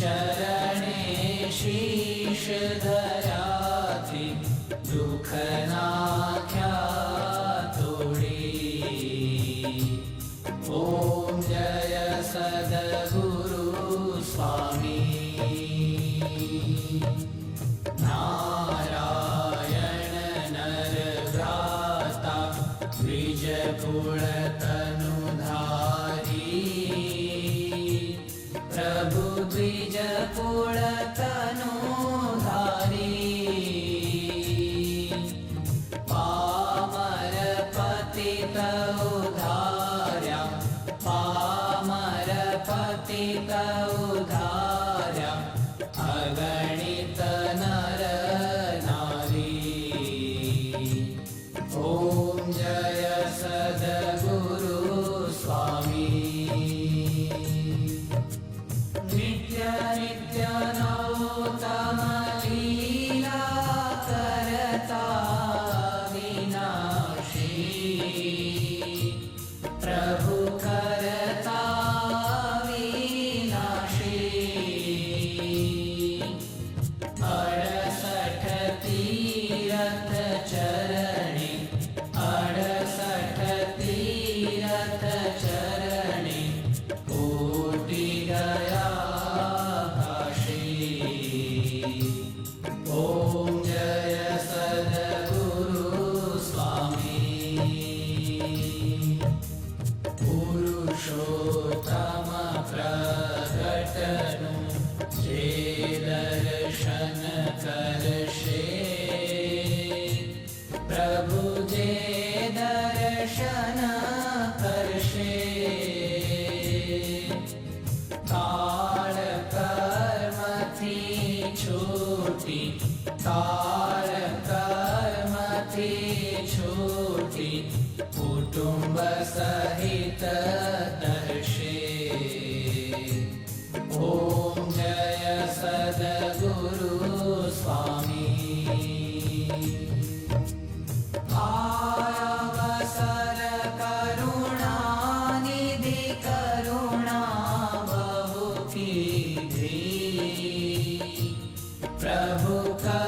चरणे शीर्षधराधि दुःखनाख्या तोडे स्वामी नारायण नरभ्राता द्विजकुळता जपुरतनो धारी पामर पति तौ पामर पति तौधा करो श्री दर्शन कर श्री प्रभु जे दर्शन कर काल कर्म थी छूटी। काल सदगुरु स्वामी आया निधि करुणा बहु प्रभु का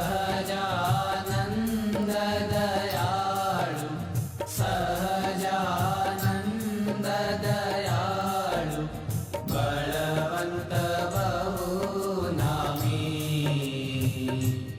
You.